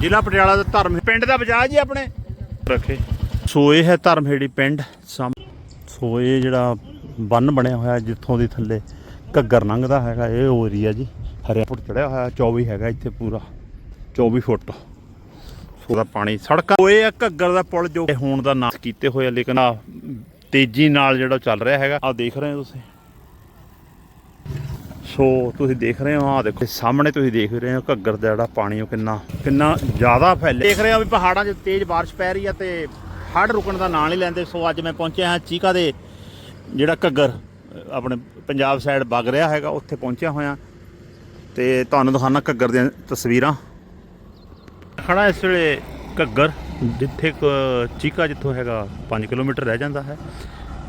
ਜ਼ਿਲ੍ਹਾ ਪਟਿਆਲਾ ਦਾ ਧਰਮ ਪਿੰਡ ਦਾ ਬਜਾ ਜੀ ਆਪਣੇ? ਰੱਖੇ। ਸੋ ਇਹ ਹੈ ਧਰਮਹੇੜੀ ਪਿੰਡ। ਸੋ ਇਹ ਜਿਹੜਾ ਬੰਨ ਬਣਿਆ ਹੋਇਆ ਜਿੱਥੋਂ ਦੀ ਥੱਲੇ ਘੱਗਰ ਲੰਘਦਾ ਹੈਗਾ, ਇਹ ਏਰੀਆ ਜੀ। ਹਰਿਆ ਚੜਿਆ ਹੋਇਆ 24 ਹੈਗਾ ਇੱਥੇ ਪੂਰਾ। 24 ਫੁੱਟ। ਸੋ ਦਾ ਪਾਣੀ ਸੜਕਾਂ ਉਹ ਆ ਘੱਗਰ ਦਾ ਪੁਲ ਜੋ ਹੋਣ ਦਾ ਨਾਸ ਕੀਤੇ ਹੋਏ ਆ, ਲੇਕਿਨ ਆ ਤੇਜ਼ੀ ਨਾਲ ਜਿਹੜਾ ਚੱਲ ਰਿਹਾ ਹੈਗਾ। ਆ ਦੇਖ ਰਹੇ ਹੋ ਤੁਸੀਂ? ਸੋ ਤੁਸੀਂ ਦੇਖ ਰਹੇ ਹੋ ਆ ਦੇਖੋ। ਸਾਹਮਣੇ ਤੁਸੀਂ ਦੇਖ ਰਹੇ ਹੋ ਘੱਗਰ ਦਾ ਜਿਹੜਾ ਪਾਣੀ, ਉਹ ਕਿੰਨਾ ਕਿੰਨਾ ਜ਼ਿਆਦਾ ਫੈਲਿਆ। ਦੇਖ ਰਹੇ ਹੋ ਵੀ ਪਹਾੜਾਂ 'ਚ ਤੇਜ਼ ਬਾਰਿਸ਼ ਪੈ ਰਹੀ ਆ ਤੇ ਹੜ੍ਹ ਰੁਕਣ ਦਾ ਨਾਂ ਨਹੀਂ ਲੈਂਦੇ। ਸੋ ਅੱਜ ਮੈਂ ਪਹੁੰਚਿਆ ਹਾਂ ਚੀਕਾ ਦੇ ਜਿਹੜਾ ਘੱਗਰ ਆਪਣੇ ਪੰਜਾਬ ਸਾਈਡ ਵਗ ਰਿਹਾ ਹੈਗਾ, ਉੱਥੇ ਪਹੁੰਚਿਆ ਹੋਇਆ। ਤੇ ਤੁਹਾਨੂੰ ਦਿਖਾਣਾ ਘੱਗਰ ਦੀਆਂ ਤਸਵੀਰਾਂ। ਖੜਾ ਇਸ ਵੇਲੇ ਘੱਗਰ, ਜਿੱਥੇ ਕੁ, ਚੀਕਾ ਜਿੱਥੋਂ ਹੈਗਾ 5 ਕਿਲੋਮੀਟਰ ਰਹਿ ਜਾਂਦਾ ਹੈ।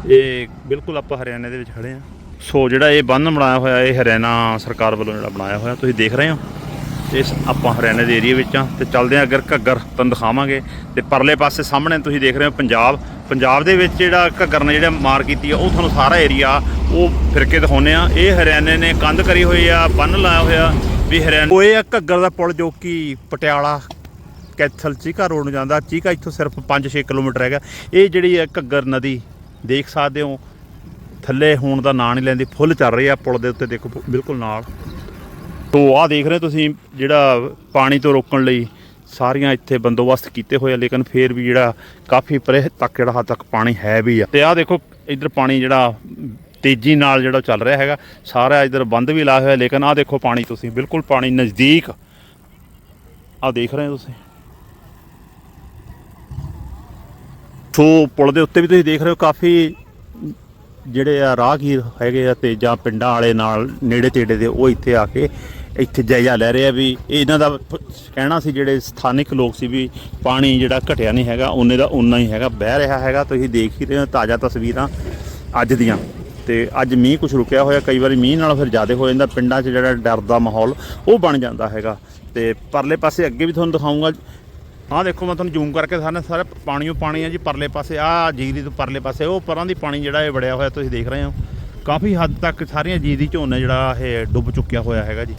ਇਹ ਬਿਲਕੁਲ ਆਪਾਂ ਹਰਿਆਣੇ ਦੇ ਵਿੱਚ ਖੜੇ ਆ ਸੋ ਜਿਹੜਾ ਇਹ ਬੰਨ ਬਣਾਇਆ ਹੋਇਆ, ਇਹ ਹਰਿਆਣਾ ਸਰਕਾਰ ਵੱਲੋਂ ਜਿਹੜਾ ਬਣਾਇਆ ਹੋਇਆ, ਤੁਸੀਂ ਦੇਖ ਰਹੇ ਹੋ। ਇਸ ਆਪਾਂ ਹਰਿਆਣੇ ਦੇ ਏਰੀਆ ਵਿੱਚ ਆ ਤੇ ਚੱਲਦੇ ਆ ਅਗਰ ਘੱਗਰ ਤੁਹਾਨੂੰ ਦਿਖਾਵਾਂਗੇ। ਤੇ ਪਰਲੇ ਪਾਸੇ ਸਾਹਮਣੇ ਤੁਸੀਂ ਦੇਖ ਰਹੇ ਹੋ ਪੰਜਾਬ। ਪੰਜਾਬ ਦੇ ਵਿੱਚ ਜਿਹੜਾ ਘੱਗਰ ਨੇ ਜਿਹੜਾ ਮਾਰ ਕੀਤੀ ਆ, ਉਹ ਤੁਹਾਨੂੰ ਸਾਰਾ ਏਰੀਆ, ਉਹ ਫਿਰ ਕੇ ਦਿਖਾਉਂਦੇ ਆ ਇਹ ਹਰਿਆਣੇ ਨੇ ਕੰਧ ਕਰੀ ਹੋਈ ਆ, ਬੰਨ ਲਾਇਆ ਹੋਇਆ ਵੀ ਹਰਿਆਣਾ ਉਹ ਇਹ ਆ ਘੱਗਰ ਦਾ ਪੁਲ ਜੋ ਕਿ ਪਟਿਆਲਾ ਕੈਥਲ ਚੀਕਾ ਰੋਡ ਨੂੰ ਜਾਂਦਾ। ਚੀਕਾ ਇੱਥੋਂ ਸਿਰਫ 5-6 ਕਿਲੋਮੀਟਰ ਹੈਗਾ। ਇਹ ਜਿਹੜੀ ਹੈ ਘੱਗਰ ਨਦੀ, ਦੇਖ ਸਕਦੇ ਹੋ ਥੱਲੇ ਹੋਣ ਦਾ ਨਾਂ ਨਹੀਂ ਲੈਂਦੀ, ਫੁੱਲ ਚੱਲ ਰਹੀ ਆ ਪੁਲ ਦੇ ਉੱਤੇ, ਦੇਖੋ, ਬਿਲਕੁਲ ਨਾਲ। ਤੋ ਆਹ ਦੇਖ ਰਹੇ ਹੋ ਤੁਸੀਂ, ਜਿਹੜਾ ਪਾਣੀ ਤੋਂ ਰੋਕਣ ਲਈ ਸਾਰੀਆਂ ਇੱਥੇ ਬੰਦੋਬਸਤ ਕੀਤੇ ਹੋਏ ਆ, ਲੇਕਿਨ ਫੇਰ ਵੀ ਜਿਹੜਾ ਕਾਫੀ ਪਰੇ ਤੱਕ, ਜਿਹੜਾ ਹੱਦ ਤੱਕ ਪਾਣੀ ਹੈ ਵੀ ਆ। ਤੇ ਆਹ ਦੇਖੋ, ਇੱਧਰ ਪਾਣੀ ਜਿਹੜਾ ਤੇਜ਼ੀ ਨਾਲ ਜਿਹੜਾ ਚੱਲ ਰਿਹਾ ਹੈਗਾ, ਸਾਰਾ ਇੱਧਰ ਬੰਦ ਵੀ ਲਾਇਆ ਹੋਇਆ, ਲੇਕਿਨ ਆਹ ਦੇਖੋ ਪਾਣੀ ਤੁਸੀਂ, ਬਿਲਕੁਲ ਪਾਣੀ ਨਜ਼ਦੀਕ। ਆਹ ਦੇਖ ਰਹੇ ਹੋ ਤੁਸੀਂ। ਸੋ ਪੁਲ ਦੇ ਉੱਤੇ ਵੀ ਤੁਸੀਂ ਦੇਖ ਰਹੇ ਹੋ, ਕਾਫੀ ਜਿਹੜੇ ਆ ਰਾਹਗੀਰ ਹੈਗੇ ਆ ਤੇ ਜਾਂ ਪਿੰਡਾਂ ਵਾਲੇ ਨਾਲ, ਨੇੜੇ ਤੇੜੇ ਦੇ ਉਹ ਇੱਥੇ ਆ ਕੇ ਇੱਥੇ ਜਾਇਜ਼ਾ ਲੈ ਰਹੇ ਆ ਵੀ ਇਹਨਾਂ ਦਾ ਕਹਿਣਾ ਸੀ ਜਿਹੜੇ ਸਥਾਨਿਕ ਲੋਕ ਸੀ ਵੀ ਪਾਣੀ ਜਿਹੜਾ ਘਟਿਆ ਨਹੀਂ ਹੈਗਾ, ਉਹਨੇ ਦਾ ਉਨਾ ਹੀ ਹੈਗਾ, ਬਹਿ ਰਿਹਾ ਹੈਗਾ, ਤੁਸੀਂ ਦੇਖ ਹੀ ਰਹੇ ਹੋ ਤਾਜ਼ਾ ਤਸਵੀਰਾਂ ਅੱਜ ਦੀਆਂ। ਤੇ ਅੱਜ ਮੀਂਹ ਕੁਝ ਰੁਕਿਆ ਹੋਇਆ, ਕਈ ਵਾਰੀ ਮੀਂਹ ਨਾਲ ਫਿਰ ਜ਼ਿਆਦਾ ਹੋ ਜਾਂਦਾ, ਪਿੰਡਾਂ 'ਚ ਜਿਹੜਾ ਡਰ ਦਾ ਮਾਹੌਲ ਉਹ ਬਣ ਜਾਂਦਾ ਹੈਗਾ। ਤੇ ਪਰਲੇ ਪਾਸੇ ਅੱਗੇ ਵੀ ਤੁਹਾਨੂੰ ਦਿਖਾਉਂਗਾ ਆਹ ਦੇਖੋ, ਮੈਂ ਤੁਹਾਨੂੰ ਜ਼ੂਮ ਕਰਕੇ ਸਾਰਾ ਸਾਰਾ ਪਾਣੀਓ ਪਾਣੀ ਆ ਜੀ, ਪਰਲੇ ਪਾਸੇ, ਆਹ ਜੀਰੀ ਤੋਂ ਪਰਲੇ ਪਾਸੇ, ਉਹ ਪਰਾਂ ਦੀ ਪਾਣੀ ਜਿਹੜਾ ਇਹ ਵੜਿਆ ਹੋਇਆ, ਤੁਸੀਂ ਦੇਖ ਰਹੇ ਹੋ। ਕਾਫੀ ਹੱਦ ਤੱਕ ਸਾਰੀਆਂ ਜੀਰੀ ਝੋਨੇ ਜਿਹੜਾ ਇਹ ਡੁੱਬ ਚੁੱਕਿਆ ਹੋਇਆ ਹੈਗਾ ਜੀ।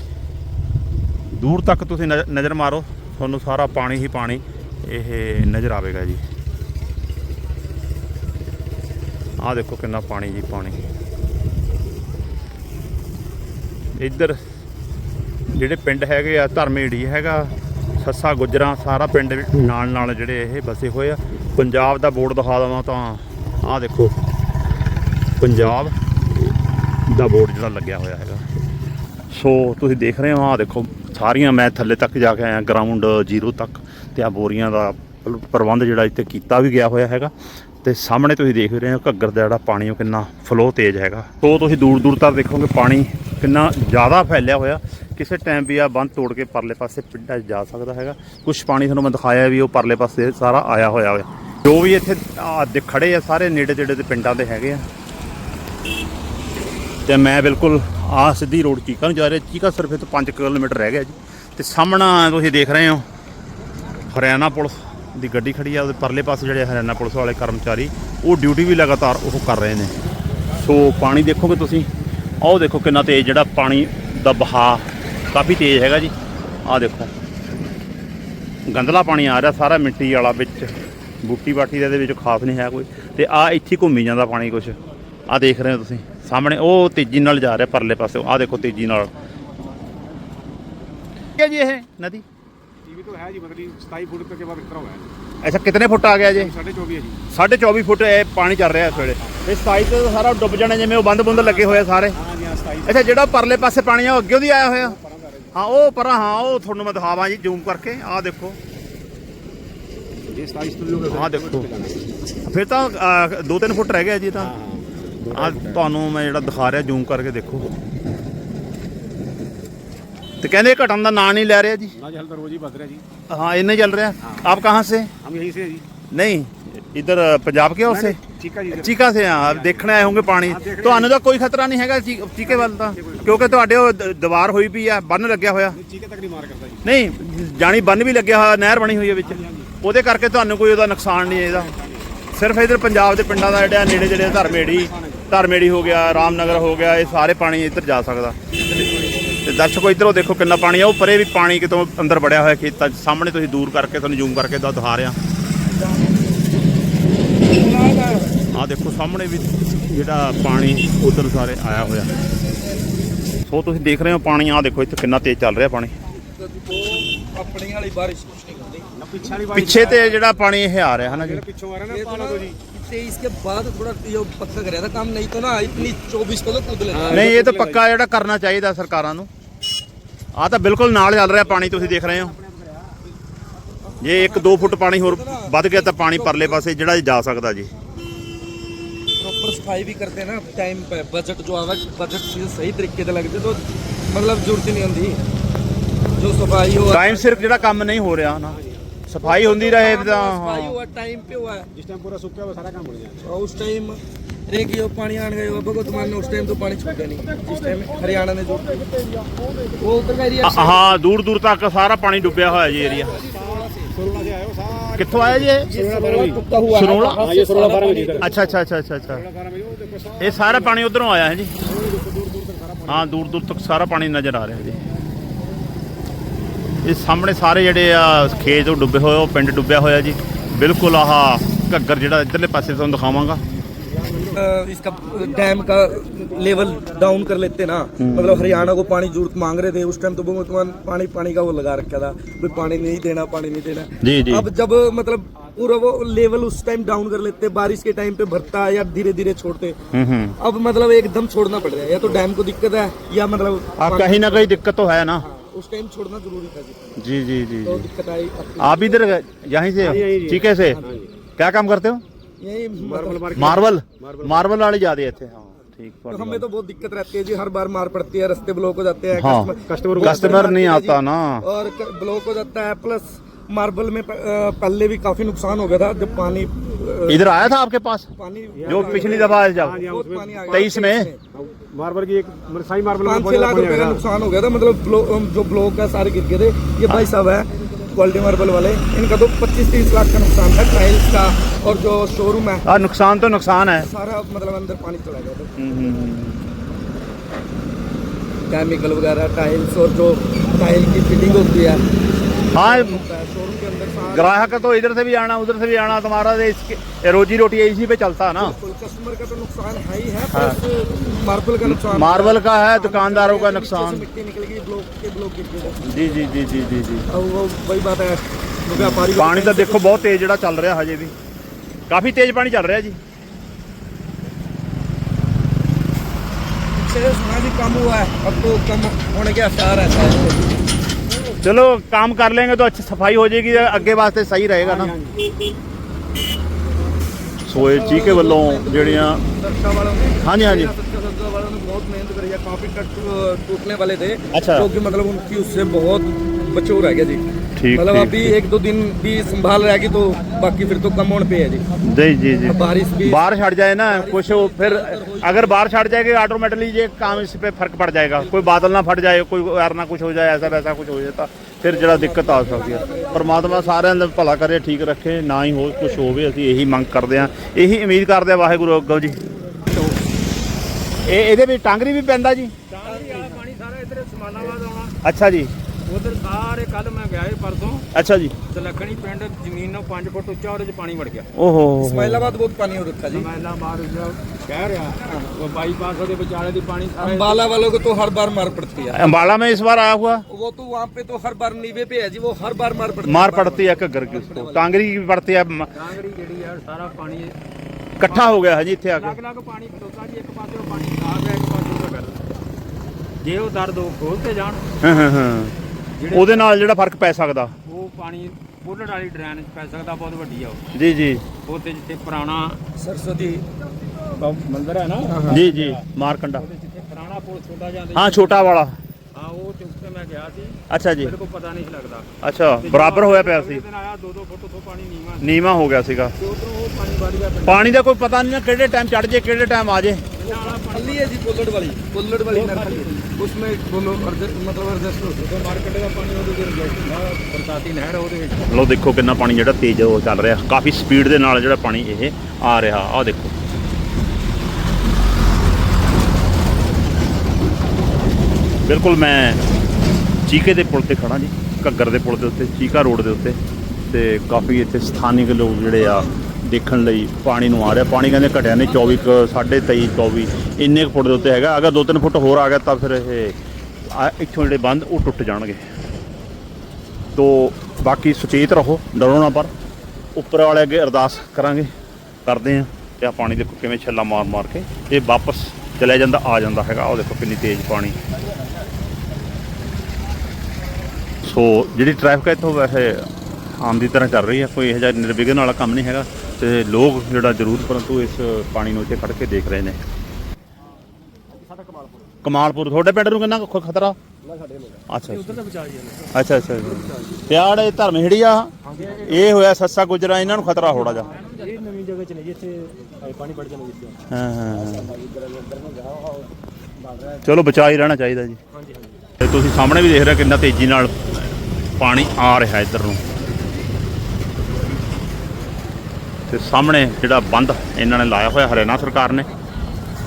ਦੂਰ ਤੱਕ ਤੁਸੀਂ ਨਜ਼- ਨਜ਼ਰ ਮਾਰੋ, ਤੁਹਾਨੂੰ ਸਾਰਾ ਪਾਣੀ ਹੀ ਪਾਣੀ ਇਹ ਨਜ਼ਰ ਆਵੇਗਾ ਜੀ। ਆਹ ਦੇਖੋ ਕਿੰਨਾ ਪਾਣੀ ਜੀ, ਪਾਣੀ। ਇੱਧਰ ਜਿਹੜੇ ਪਿੰਡ ਹੈਗੇ ਆ, ਧਰਮੇੜੀ ਹੈਗਾ ਸੱਸਾ ਗੁਜਰਾਂ ਸਾਰਾ ਪਿੰਡ ਨਾਲ ਨਾਲ ਜਿਹੜੇ ਇਹ ਵਸੇ ਹੋਏ ਆ। ਪੰਜਾਬ ਦਾ ਬੋਰਡ ਦਿਖਾ ਦਵਾਂ ਤਾਂ ਆਹ ਦੇਖੋ, ਪੰਜਾਬ ਦਾ ਬੋਰਡ ਜਿਹੜਾ ਲੱਗਿਆ ਹੋਇਆ ਹੈਗਾ। ਸੋ ਤੁਸੀਂ ਦੇਖ ਰਹੇ ਹੋ, ਆਹ ਦੇਖੋ, ਸਾਰੀਆਂ ਮੈਂ ਥੱਲੇ ਤੱਕ ਜਾ ਕੇ ਆਇਆ ਗਰਾਊਂਡ ਜ਼ੀਰੋ ਤੱਕ ਤੇ ਆ ਬੋਰੀਆਂ ਦਾ ਪ੍ਰਬੰਧ ਜਿਹੜਾ ਇੱਥੇ ਕੀਤਾ ਵੀ ਗਿਆ ਹੋਇਆ ਹੈਗਾ। ਤੇ ਸਾਹਮਣੇ ਤੁਸੀਂ ਦੇਖ ਰਹੇ ਹੋ, ਘੱਗਰ ਦਾ ਜਿਹੜਾ ਪਾਣੀ ਉਹ ਕਿੰਨਾ ਫਲੋ ਤੇਜ਼ ਹੈਗਾ। ਸੋ ਤੁਸੀਂ ਦੂਰ ਦੂਰ ਤੱਕ ਦੇਖੋਗੇ, ਪਾਣੀ ਕਿੰਨਾ ਜ਼ਿਆਦਾ ਫੈਲਿਆ ਹੋਇਆ। ਕਿਸੇ ਟਾਈਮ ਵੀ ਆ ਬੰਦ ਤੋੜ ਕੇ ਪਰਲੇ ਪਾਸੇ ਪਿੰਡਾਂ 'ਚ ਜਾ ਸਕਦਾ ਹੈਗਾ। ਕੁਝ ਪਾਣੀ ਤੁਹਾਨੂੰ ਮੈਂ ਦਿਖਾਇਆ ਵੀ ਉਹ ਪਰਲੇ ਪਾਸੇ ਸਾਰਾ ਆਇਆ ਹੋਇਆ ਹੋਇਆ। ਜੋ ਵੀ ਇੱਥੇ ਆ ਦੇ ਖੜੇ ਆ, ਸਾਰੇ ਨੇੜੇ ਤੇੜੇ ਦੇ ਪਿੰਡਾਂ ਦੇ ਹੈਗੇ ਆ। ਤੇ ਮੈਂ ਬਿਲਕੁਲ ਆ ਸਿੱਧੀ ਰੋਡ ਚੀਕਾ ਨੂੰ ਜਾ ਰਿਹਾ। ਚੀਕਾ ਸਿਰਫ ਇੱਥੇ 5 ਕਿਲੋਮੀਟਰ ਰਹਿ ਗਿਆ ਜੀ। ਤੇ ਸਾਹਮਣਾ ਤੁਸੀਂ ਦੇਖ ਰਹੇ ਹੋ, ਹਰਿਆਣਾ ਪੁਲਿਸ ਦੀ ਗੱਡੀ ਖੜੀ ਆ, ਉਹਦੇ ਪਰਲੇ ਪਾਸੇ ਜਿਹੜੇ ਹਰਿਆਣਾ ਪੁਲਿਸ ਵਾਲੇ ਕਰਮਚਾਰੀ, ਉਹ ਡਿਊਟੀ ਵੀ ਲਗਾਤਾਰ ਉਹ ਕਰ ਰਹੇ ਨੇ। ਸੋ ਪਾਣੀ ਦੇਖੋਗੇ ਤੁਸੀਂ, ਆਹ ਦੇਖੋ ਕਿੰਨਾ ਤੇਜ਼ ਜਿਹੜਾ ਪਾਣੀ ਦਾ ਬਹਾਅ ਕਾਫੀ ਤੇਜ਼ ਹੈਗਾ ਜੀ। ਆਹ ਦੇਖੋ। ਗੰਦਲਾ ਪਾਣੀ ਆ ਰਿਹਾ ਸਾਰਾ ਮਿੱਟੀ ਵਾਲਾ ਵਿੱਚ। ਬੂਟੀ ਬਾਟੀ ਦੇ ਵਿੱਚ ਖਾਸ ਨਹੀਂ ਹੈ ਕੋਈ। ਤੇ ਆਹ ਇੱਥੇ ਘੁੰਮੀ ਜਾਂਦਾ ਪਾਣੀ ਕੁਛ। ਆਹ ਦੇਖ ਰਹੇ ਹੋ ਤੁਸੀਂ। ਸਾਹਮਣੇ ਉਹ ਤੇਜ਼ੀ ਨਾਲ ਜਾ ਰਿਹਾ ਪਰਲੇ ਪਾਸੇ। ਆਹ ਦੇਖੋ ਤੇਜ਼ੀ ਨਾਲ। ਹੈ ਜੀ ਇਹ ਨਦੀ? ਟੀਵੀ ਤੋਂ ਹੈ ਜੀ ਮਤਲਬ 27 ਫੁੱਟ ਤੱਕ ਬਾਅਦ ਖਤਰਾ ਹੋਇਆ ਐਸਾ ਕਿੰਨੇ ਫੁੱਟ ਆ ਗਿਆ ਜੀ? 24 ਹੈ ਜੀ। 24 ਫੁੱਟ ਇਹ ਪਾਣੀ ਚੱਲ ਰਿਹਾ ਇਸ ਵੇਲੇ। ਇਹ 27 ਤੇ ਸਾਰਾ ਡੁੱਬ ਜਾਣਾ ਜਿਵੇਂ ਉਹ ਬੰਦ ਬੁੰਦ ਲੱਗੇ ਹੋਏ ਸਾਰੇ। ਹਾਂ 27 ਅੱਛਾ ਜਿਹੜਾ ਪਰਲੇ ਪਾਸੇ ਪਾਣੀ ਆ ਉਹ ਅੱਗੇ ਉਹਦੀ ਆਇਆ ਹੋਇਆ? ਹਾਂ ਉਹ ਪਰ ਹਾਂ ਉਹ ਤੁਹਾਨੂੰ ਮੈਂ ਦਿਖਾਵਾਂ ਜੀ ਜ਼ੂਮ ਕਰਕੇ। ਆਹ ਦੇਖੋ। ਫਿਰ ਤਾਂ 2-3 ਫੁੱਟ ਰਹਿ ਗਿਆ ਜੀ ਤਾਂ। ਆ ਤੁਹਾਨੂੰ ਮੈਂ ਜਿਹੜਾ ਦਿਖਾ ਰਿਹਾ ਜ਼ੂਮ ਕਰਕੇ ਦੇਖੋ। ਤੇ ਕਹਿੰਦੇ ਘਟਣ ਦਾ ਨਾਂ ਨਹੀਂ ਲੈ ਰਿਹਾ ਜੀ। ਨਾ ਜੀ ਹਲ ਤਾਂ ਰੋਜ਼ ਰਿਹਾ ਜੀ। ਹਾਂ ਇੰਨੇ ਚੱਲ ਰਿਹਾ। ਆਪ ਕਹਾਂ ਸੇ? ਹਮ ਯਹੀ ਸੇ ਜੀ। ਨਹੀਂ। इधर पंजाब के ओर से चीका जी ਚੀਕਾ ਸੇ ਆ ਦੇਖਣ ਆਏ ਹੋਗੇ ਪਾਣੀ ਹਾਂ, ਦੇਖਣੇ ਤੁਹਾਨੂੰ ਤਾਂ ਕੋਈ ਖਤਰਾ ਨਹੀਂ ਹੈਗਾ ਚੀ- ਚੀਕੇ ਵੱਲ ਤਾਂ ਕਿਉਂਕਿ ਤੁਹਾਡੇ ਉਹ ਦ- ਦੀਵਾਰ ਹੋਈ ਪਈ ਆ ਬੰਨ ਲੱਗਿਆ ਹੋਇਆ चीके तक नहीं मार करता जी ਨਹੀਂ ਜਾਣੀ ਬੰਨ ਵੀ ਲੱਗਿਆ ਹੋਇਆ ਨਹਿਰ ਬਣੀ ਹੋਈ ਹੈ ਵਿੱਚ ਉਹਦੇ ਕਰਕੇ ਤੁਹਾਨੂੰ ਕੋਈ ਉਹਦਾ ਨੁਕਸਾਨ ਨਹੀਂ ਇਹਦਾ ਸਿਰਫ ਇਧਰ ਪੰਜਾਬ ਦੇ ਪਿੰਡਾਂ ਦਾ ਜਿਹੜਾ ਨੇੜੇ ਜਿਹੜੇ ਧਰਮੇੜੀ ਧਰਮੇੜੀ ਹੋ ਗਿਆ ਰਾਮਨਗਰ ਹੋ ਗਿਆ ਇਹ ਸਾਰੇ ਪਾਣੀ ਇੱਧਰ ਜਾ ਸਕਦਾ ਤੇ ਦਰਸ਼ਕੋ ਇਧਰੋਂ ਦੇਖੋ ਕਿੰਨਾ ਪਾਣੀ ਆ ਉਹ ਪਰੇ ਵੀ ਪਾਣੀ ਕਿਤੋਂ ਅੰਦਰ ਵੜਿਆ ਹੋਇਆ ਖੇਤਾਂ 'ਚ ਸਾਹਮਣੇ ਤੁਸੀਂ ਦੂਰ ਕਰਕੇ ਤੁਹਾਨੂੰ ਜ਼ੂਮ ਕਰਕੇ ਦਾ ਦਿਖਾ ਰਿਹਾ ਆ ਦੇਖੋ ਸਾਹਮਣੇ ਵੀ ਜਿਹੜਾ ਪਾਣੀ ਉਧਰ ਸਾਰੇ ਆਇਆ ਹੋਇਆ ਸੋ ਤੁਸੀਂ ਦੇਖ ਰਹੇ ਹੋ ਪਾਣੀ ਆ ਦੇਖੋ ਇੱਥੇ ਕਿੰਨਾ ਤੇਜ਼ ਚੱਲ ਰਿਹਾ ਪਾਣੀ ਆਪਣੀ ਵਾਲੀ ਬਾਰਿਸ਼ ਕੁਛ ਨਹੀਂ ਹੁੰਦੀ ਪਿੱਛੇ ਵਾਲੀ ਪਿੱਛੇ ਤੇ ਜਿਹੜਾ ਪਾਣੀ ਇਹ ਆ ਰਿਹਾ ਹੈ ਨਾ ਜੀ ਜਿਹੜਾ ਪਿੱਛੋਂ ਆ ਰਿਹਾ ये ਨਾ तो ਪਾਲਾ ना ਤੋਂ ਜੀ तेईस के बाद थोड़ा ये पक्का कराया था काम नहीं तो ना इतनी चौबीस को तो कूद लेता ਨਹੀਂ ਇਹ ਤਾਂ ਪੱਕਾ ਜਿਹੜਾ ਕਰਨਾ ਚਾਹੀਦਾ ਸਰਕਾਰਾਂ ਨੂੰ ਆ ਤਾਂ ਬਿਲਕੁਲ ਨਾਲ ਚੱਲ ਰਿਹਾ ਪਾਣੀ ਤੁਸੀਂ ਦੇਖ ਰਹੇ ਹੋ ਜੇ 1-2 ਫੁੱਟ ਪਾਣੀ ਹੋਰ ਵੱਧ ਗਿਆ ਤਾਂ ਪਾਣੀ ਪਰਲੇ ਪਾਸੇ ਜਿਹੜਾ ਜਾ ਸਕਦਾ ਜੀ प्रॉपर सफाई भी करते हैं ना टाइम पे बजट जो आवा बजट चीज सही तरीके से लगते तो मतलब जरूरत ही नहीं होती जो सफाई हो ਟਾਈਮ ਸਿਰ ਜਿਹੜਾ ਕੰਮ ਨਹੀਂ ਹੋ ਰਿਹਾ ਨਾ ਸਫਾਈ ਹੁੰਦੀ ਰਹੇ ਤਾਂ सफाई ਹਾਂ। हुआ टाइम पे हुआ है ਜਿਸ ਟਾਈਮ ਪੂਰਾ ਸੁੱਕਿਆ ਹੋਇਆ ਸਾਰਾ ਕੰਮ ਬਣ ਜਾਣਾ और उस टाइम रेगी हो पानी आने गए हो भगवत मान ने उस टाइम तो पानी छूटा नहीं जिस टाइम हरियाणा ने जो वो उधर का एरिया ਅ- ਹਾਂ ਦੂਰ ਦੂਰ ਤੱਕ ਸਾਰਾ ਪਾਣੀ ਡੁੱਬਿਆ ਹੋਇਆ ਜੀ ਏਰੀਆ ਸੋਲਣਾ से आए हो सारा ਕਿੱਥੋਂ ਆਇਆ ਜੀ ਇਹ टूटा हुआ है। सुनोला? हाँ ये सोलह बारह में इधर ਅੱਛਾ ਅੱਛਾ ਅੱਛਾ ਅੱਛਾ ਅੱਛਾ बारह में वो देखो सारा ਇਹ ਸਾਰਾ ਪਾਣੀ ਉਧਰੋਂ ਆਇਆ ਹੈ ਜੀ ਹਾਂ ਦੂਰ ਦੂਰ ਤੱਕ ਸਾਰਾ ਪਾਣੀ ਨਜ਼ਰ ਆ ਰਿਹਾ ਜੀ ਇਹ ਸਾਹਮਣੇ ਸਾਰੇ ਜਿਹੜੇ ਆ ਖੇਤ ਉਹ ਡੁੱਬੇ ਹੋਏ ਉਹ ਪਿੰਡ ਡੁੱਬਿਆ ਹੋਇਆ ਜੀ ਬਿਲਕੁਲ ਆਹ ਘੱਗਰ ਜਿਹੜਾ ਇਧਰਲੇ ਪਾਸੇ ਤੁਹਾਨੂੰ ਦਿਖਾਵਾਂਗਾ अ, इसका डैम का लेवल डाउन कर लेते ना मतलब हरियाणा को पानी ज़रूरत मांग रहे थे उस टाइम तो भगवत मान पानी पानी का वो लगा रखा था भाई पानी नहीं देना पानी नहीं देना। जी जी। अब जब मतलब पूरा वो लेवल उस टाइम डाउन कर लेते बारिश के टाइम पे भरता या धीरे धीरे छोड़ते हम्म हम्म। अब मतलब एकदम छोड़ना पड़ रहा है या तो डैम को दिक्कत है या मतलब कहीं ना कहीं दिक्कत तो है ना। हाँ, उस टाइम छोड़ना ज़रूरी था जी। जी जी जी तो दिक्कत आई आप इधर यहीं से? ठीक यहीं, यहीं। से? क्या काम करते हो? यही मार्बल मार्बल मार्बल वाले ज़्यादा थे हाँ ठीक तो हमें तो बहुत दिक्कत रहती है जी हर बार मार पड़ती है रास्ते ब्लॉक हो जाते हैं हाँ, कस्टमर कस्टमर नहीं आता ना। और ब्लॉक हो जाता है प्लस मार्बल में पहले भी काफ़ी नुकसान हो गया था जब पानी इधर आया था आपके पास? पानी जो पिछली दफ़ा आया हाँ जब? जी हाँ, पानी तेईस में? मार्बल की एक मतलब साई मार्बल पाँच छह लाख रुपए का नुकसान हो गया था मतलब जो ब्लॉक है सारे गिर गए थे। ये भाई साहब है क्वालिटी मार्बल वाले इनका तो 25-30 लाख का नुकसान था टाइल्स का और जो शोरूम है। आ, नुकसान तो नुकसान है। सारा मतलब अंदर पानी चला गया था हम्म, हम्म, केमिकल वगैरह टाइल्स और जो टाइल की फिटिंग होती है। हाँ है शोरूम के अंदर ग्राहक तो इधर से भी आना उधर से भी आना तुम्हारा तो इसके रोजी रोटी इसी पे चलता है ना कस्टमर का तो नुकसान है ही है मार्बल का नुकसान मार्बल का है दुकानदारों का नुकसान। मिट्टी निकल गई ब्लॉक के ब्लॉक गिर गए जी जी जी जी जी जी अब वो वही बात है जो व्यापारी को- ਪਾਣੀ ਤਾਂ ਦੇਖੋ ਬਹੁਤ ਤੇਜ਼ ਜਿਹੜਾ ਚੱਲ ਰਿਹਾ ਹਜੇ ਵੀ ਕਾਫੀ ਤੇਜ਼ ਪਾਣੀ ਚੱਲ ਰਿਹਾ ਜੀ पीछे से सुना भी कम हुआ है अब तो कम होने के आसार है शायद। चलो काम कर लेंगे तो अच्छी सफाई हो जाएगी ਅੱਗੇ ਵਾਸਤੇ ਸਹੀ ਰਹੇਗਾ ਨਾ ਸੋ ਇਹ ਚੀਕੇ ਵੱਲੋਂ ਜਿਹੜੀਆਂ सरसा वालों ने ਹਾਂਜੀ ਹਾਂਜੀ सरसा सरसा वालों ने बहुत मेहनत करी है काफी टट टूटने वाले थे अच्छा। जो कि मतलब उनकी उससे बहुत बचाव रह गया जी ठीक मतलब ठीक अभी एक दो दिन भी संभाल रहेगी तो बाकी फिर तो कम होने पे है जी जी जी जी अब बारिश भी बारिश हट जाए ना कुछ वो फिर अगर बारिश हट जाएगी ऑटोमेटिकली ये काम इस पे फर्क पड़ जाएगा कोई बादल ना फट जाए कोई यार ना कुछ हो जाए ऐसा वैसा कुछ हो जाता ਫਿਰ ਜਿਹੜਾ ਦਿੱਕਤ ਆ ਸਕਦੀ ਹੈ ਪਰਮਾਤਮਾ ਸਾਰਿਆਂ ਦਾ ਭਲਾ ਕਰੇ ਠੀਕ ਰੱਖੇ ਨਾ ਹੀ ਹੋ ਕੁਝ ਹੋਵੇ ਅਸੀਂ ਇਹੀ ਮੰਗ ਕਰਦੇ ਹਾਂ ਇਹੀ ਉਮੀਦ ਕਰਦੇ ਹਾਂ ਵਾਹਿਗੁਰੂ ਅੱਗੋਂ ਜੀ ਇਹ ਇਹਦੇ ਵਿੱਚ ਟਾਂਗਰੀ ਵੀ ਪੈਂਦਾ ਜੀ ਟਾਂਗਰੀ ਵਾਲਾ ਪਾਣੀ ਸਾਰਾ ਇੱਧਰ ਸਮਾਨਾਬਾਦ ਆਉਣਾ ਅੱਛਾ ਜੀ ਉਧਰ ਸਾਰੇ ਕੱਲ ਮੈਂ ਗਿਆ ਸੀ ਪਰਸੋਂ ਅੱਛਾ ਜੀ ਦਲਖਣੀ ਪਿੰਡ ਜ਼ਮੀਨ ਨੂੰ 5 ਫੁੱਟ ਉੱਚਾ ਉਹਦੇ 'ਚ ਪਾਣੀ ਵੜ ਗਿਆ ਓਹੋ इस्माइलाबाद बहुत पानी हो रखा जी ਮਹਿਲਾ ਬਾਹਰ ਜਿਹੜਾ ਕਹਿ ਰਿਹਾ ਉਹ ਬਾਈਪਾਸ ਉਹਦੇ ਵਿਚਾਲੇ ਦੀ ਪਾਣੀ ਸਾਰਾ अम्बाला वालों को तो हर बार मार पड़ती है अंबाला में इस बार आया हुआ वो तो वहाँ पे तो हर बार नीवे पे है जी वो हर बार मार पड़ती मार पड़ती है घग्गर की उसको टांगरी की भी पड़ती है म- ਟਾਂਗਰੀ ਜਿਹੜੀ ਆ ਸਾਰਾ ਪਾਣੀ इकट्ठा हो गया है जी इतने आके ਅਲੱਗ ਅਲੱਗ ਪਾਣੀ ਖਲੋਤਾ ਜੀ ਇੱਕ ਪਾਸੇ ਉਹ ਪਾਣੀ ਆ ਗਿਆ ਇੱਕ ਪਾਸੇ ਉਹ ਕਰ ਜੇ ਉਹ ਦਰਦ ਉਹ ਖੋਲਤੇ ਜਾਣ ਹਾਂ ਹਾਂ ਜਿਹੜੇ- ਉਹਦੇ ਨਾਲ ਜਿਹੜਾ ਫ਼ਰਕ ਪੈ ਸਕਦਾ। ਉਹ ਪਾਣੀ ਬੁੱਲਟ ਵਾਲੀ ਡਰੇਨ ਚ ਪੈ ਸਕਦਾ ਬਹੁਤ ਵੱਡੀ ਆ ਉਹ। ਜੀ ਜੀ। ਉੱਥੇ ਜਿੱਥੇ ਪੁਰਾਣਾ ਸਰਸਵਤੀ ਮੰਦਿਰ ਹੈ ਨਾ? ਜੀ ਜੀ ਮਾਰਕੰਡਾ। ਜਿੱਥੇ ਪੁਰਾਣਾ ਪੁਲ ਛੋਟਾ ਜਾਂਦਾ ਹਾਂ ਛੋਟਾ ਵਾਲਾ। ਹਾਂ ਉਹ ਤੇ ਉੱਤੇ ਮੈਂ ਗਿਆ ਸੀ। ਅੱਛਾ ਜੀ। ਮੇਰੇ ਪਤਾ ਨਹੀਂ ਲੱਗਦਾ। ਅੱਛਾ ਬਰਾਬਰ ਹੋਇਆ ਪਿਆ ਸੀ। ਉਹਦੇ ਨਾਲ ਆਇਆ 2-2 ਫੁੱਟ ਤੋਂ ਪਾਣੀ ਨੀਵਾਂ ਨੀਵਾ ਹੋ ਗਿਆ ਸੀਗਾ। ਪਾਣੀ ਦਾ ਕੋਈ ਪਤਾ ਨਹੀਂ ਨਾ ਕਿਹੜੇ ਟਾਈਮ ਚੜ ਜੇ ਕਿਹੜੇ ਟਾਈਮ ਆ ਜੇ। ਵਾਲਾ ਪਾਣੀ। ਹੈ ਜੀ ਪੁੱਲੜ ਵਾਲੀ। ਪੁੱਲੜ ਵਾਲੀ ਨਰਖਲੀ उसमें बोलो अर्ज- मतलब एडजस्ट हो ਜਦੋਂ ਮਾਰਕੀਟ ਦਾ ਪਾਣੀ ਉਹਦੇ ਵਿੱਚ ਰਿਜੈਕਟ ਹੁੰਦਾ ਬਰਸਾਤੀ ਨਹਿਰ ਆ ਉਹਦੇ ਵਿੱਚ ਲੋ ਦੇਖੋ ਕਿੰਨਾ ਪਾਣੀ ਜਿਹੜਾ ਤੇਜ਼ ਉਹ ਚੱਲ ਰਿਹਾ ਕਾਫੀ ਸਪੀਡ ਦੇ ਨਾਲ ਜਿਹੜਾ ਪਾਣੀ ਇਹ ਆ ਰਿਹਾ ਆਹ ਦੇਖੋ ਬਿਲਕੁਲ ਮੈਂ ਚੀਕੇ ਦੇ ਪੁਲ ਤੇ ਖੜਾ ਜੀ ਘੱਗਰ ਦੇ ਪੁਲ ਦੇ ਉੱਤੇ ਚੀਕਾ ਰੋਡ ਦੇ ਉੱਤੇ ਤੇ ਕਾਫੀ ਇੱਥੇ ਸਥਾਨਿਕ ਲੋਕ ਜਿਹੜੇ ਆ ਦੇਖਣ ਲਈ ਪਾਣੀ ਨੂੰ ਆ ਰਿਹਾ। ਪਾਣੀ ਕਹਿੰਦੇ ਘਟਿਆ ਨਹੀਂ 24 ਕੁ, ਸਾਢੇ 23 24 ਇੰਨੇ ਕੁ ਫੁੱਟ ਦੇ ਉੱਤੇ ਹੈਗਾ। ਅਗਰ 2-3 ਫੁੱਟ ਹੋਰ ਆ ਗਿਆ ਤਾਂ ਫਿਰ ਇਹ ਆ ਇੱਥੋਂ ਜਿਹੜੇ ਬੰਦ ਉਹ ਟੁੱਟ ਜਾਣਗੇ। ਤੋ ਬਾਕੀ ਸੁਚੇਤ ਰਹੋ ਡਰੋ ਨਾ ਪਰ। ਉੱਪਰ ਵਾਲੇ ਅੱਗੇ ਅਰਦਾਸ ਕਰਾਂਗੇ ਕਰਦੇ ਆ ਤੇ ਆ ਪਾਣੀ ਦੇਖੋ ਕਿਵੇਂ ਛੱਲਾ ਮਾਰ ਮਾਰ ਕੇ ਇਹ ਵਾਪਸ ਚਲਿਆ ਜਾਂਦਾ ਆ ਜਾਂਦਾ ਹੈਗਾ। ਉਹ ਦੇਖੋ ਕਿੰਨੀ ਤੇਜ਼ ਪਾਣੀ। ਸੋ ਜਿਹੜੀ ਟ੍ਰੈਫਿਕ ਹੈ ਇੱਥੋਂ ਵੈਸੇ ਆਮ ਦੀ ਤਰ੍ਹਾਂ ਚੱਲ ਰਹੀ ਹੈ ਕੋਈ ਇਹੋ ਜਿਹਾ ਨਿਰਵਿਘਨ ਵਾਲਾ ਕੰਮ ਨਹੀਂ ਹੈਗਾ। ਤੇ ਲੋਕ ਜਿਹੜਾ ਜ਼ਰੂਰ ਪਰੰਤੂ ਇਸ ਪਾਣੀ ਨੂੰ ਇੱਥੇ ਖੜ ਕੇ ਦੇਖ ਰਹੇ ਨੇ। ਕਮਾਲਪੁਰ ਤੁਹਾਡੇ ਪਿੰਡ ਨੂੰ ਕਿੰਨਾ ਕੁ ਖਤਰਾ? ਅੱਛਾ ਤਾਂ ਅੱਛਾ ਅੱਛਾ ਪਿਆੜ ਇਹ ਧਰਮਹਿੜੀ ਆ ਇਹ ਹੋਇਆ ਸੱਸਾ ਗੁਜਰਾ ਇਹਨਾਂ ਨੂੰ ਖਤਰਾ ਥੋੜਾ ਜਿਹਾ। ਇਹ ਨਵੀਂ ਜਗ੍ਹਾ ਚ ਨਹੀਂ ਜਿੱਥੇ ਪਾਣੀ ਵੜ ਜਾਣਾ ਜਿੱਥੇ। ਹਾਂ ਹਾਂ ਹਾਂ। ਚਲੋ ਬਚਾ ਹੀ ਰਹਿਣਾ ਚਾਹੀਦਾ ਜੀ। ਹਾਂਜੀ ਹਾਂਜੀ। ਤੇ ਤੁਸੀਂ ਸਾਹਮਣੇ ਵੀ ਦੇਖ ਰਹੇ ਕਿੰਨਾ ਤੇਜ਼ੀ ਨਾਲ ਪਾਣੀ ਆ ਰਿਹਾ ਇੱਧਰ ਨੂੰ। ਤੇ ਸਾਹਮਣੇ ਜਿਹੜਾ ਬੰਦ ਇਹਨਾਂ ਨੇ ਲਾਇਆ ਹੋਇਆ ਹਰਿਆਣਾ ਸਰਕਾਰ ਨੇ,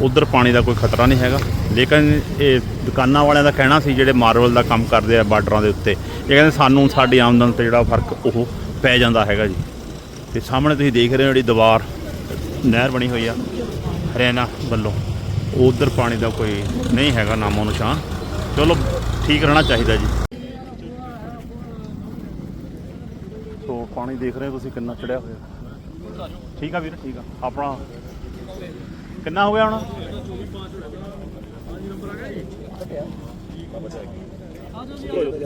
ਉਧਰ ਪਾਣੀ ਦਾ ਕੋਈ ਖਤਰਾ ਨਹੀਂ ਹੈਗਾ। ਲੇਕਿਨ ਇਹ ਦੁਕਾਨਾਂ ਵਾਲਿਆਂ ਦਾ ਕਹਿਣਾ ਸੀ, ਜਿਹੜੇ ਮਾਰਬਲ ਦਾ ਕੰਮ ਕਰਦੇ ਆ ਬਾਰਡਰਾਂ ਦੇ ਉੱਤੇ, ਇਹ ਕਹਿੰਦੇ ਸਾਨੂੰ ਸਾਡੀ ਆਮਦਨ ਤੇ ਜਿਹੜਾ ਫ਼ਰਕ ਉਹ ਪੈ ਜਾਂਦਾ ਹੈਗਾ ਜੀ। ਤੇ ਸਾਹਮਣੇ ਤੁਸੀਂ ਦੇਖ ਰਹੇ ਹੋ ਜਿਹੜੀ ਦੀਵਾਰ, ਨਹਿਰ ਬਣੀ ਹੋਈ ਆ ਹਰਿਆਣਾ ਵੱਲੋਂ। ਉਧਰ ਪਾਣੀ ਦਾ ਕੋਈ ਨਹੀਂ ਹੈਗਾ ਨਾਮੋ ਨਿਸ਼ਾਨ। ਚਲੋ, ਠੀਕ ਰਹਿਣਾ ਚਾਹੀਦਾ ਜੀ। ਸੋ ਪਾਣੀ ਦੇਖ ਰਹੇ ਹੋ ਤੁਸੀਂ ਕਿੰਨਾ ਚੜਿਆ ਹੋਇਆ। ਠੀਕ ਆ ਵੀਰ ਠੀਕ ਆ। ਆਪਣਾ ਕਿੰਨਾ ਹੋ ਗਿਆ ਹੁਣ?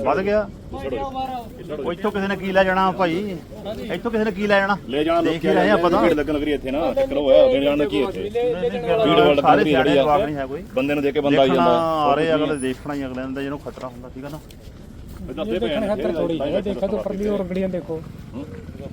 ਵੱਧ ਗਿਆ? ਇੱਥੋਂ ਕਿਸੇ ਨੇ ਕੀ ਲੈ ਜਾਣਾ ਭਾਈ? ਇੱਥੋਂ ਕਿਸੇ ਨੇ ਕੀ ਲੈ ਜਾਣਾ? ਲੈ ਜਾਣਾ ਦੇਖ ਹੀ ਰਹੇ ਆ ਪਤਾ। ਭੀੜ ਲੱਗਣ ਵੀਰੇ ਇੱਥੇ ਨਾ ਚੱਕਰ ਹੋਇਆ ਲੈ ਜਾਣਾ ਕੀ ਇੱਥੇ? ਭੀੜ ਵੱਲ ਤਾਂ ਭੀੜ ਆ। ਬੰਦੇ ਨੂੰ ਦੇਖ ਕੇ ਬੰਦਾ ਆਈ ਜਾਂਦਾ। ਸਾਰੇ ਅਗਲੇ ਦੇਖਣਾ ਹੀ ਅਗਲੇ ਦਾ ਜਿਹਨੂੰ ਖਤਰਾ ਹੁੰਦਾ ਠੀਕ ਆ ਨਾ? ਦੱਸਦੇ ਦੇਖਣਾ ਖਤਰਾ ਥੋੜੀ ਦੇਖਾ ਤੋਂ ਪਰਲੀ ਹੋਰ ਗੜੀਆਂ ਦੇਖੋ।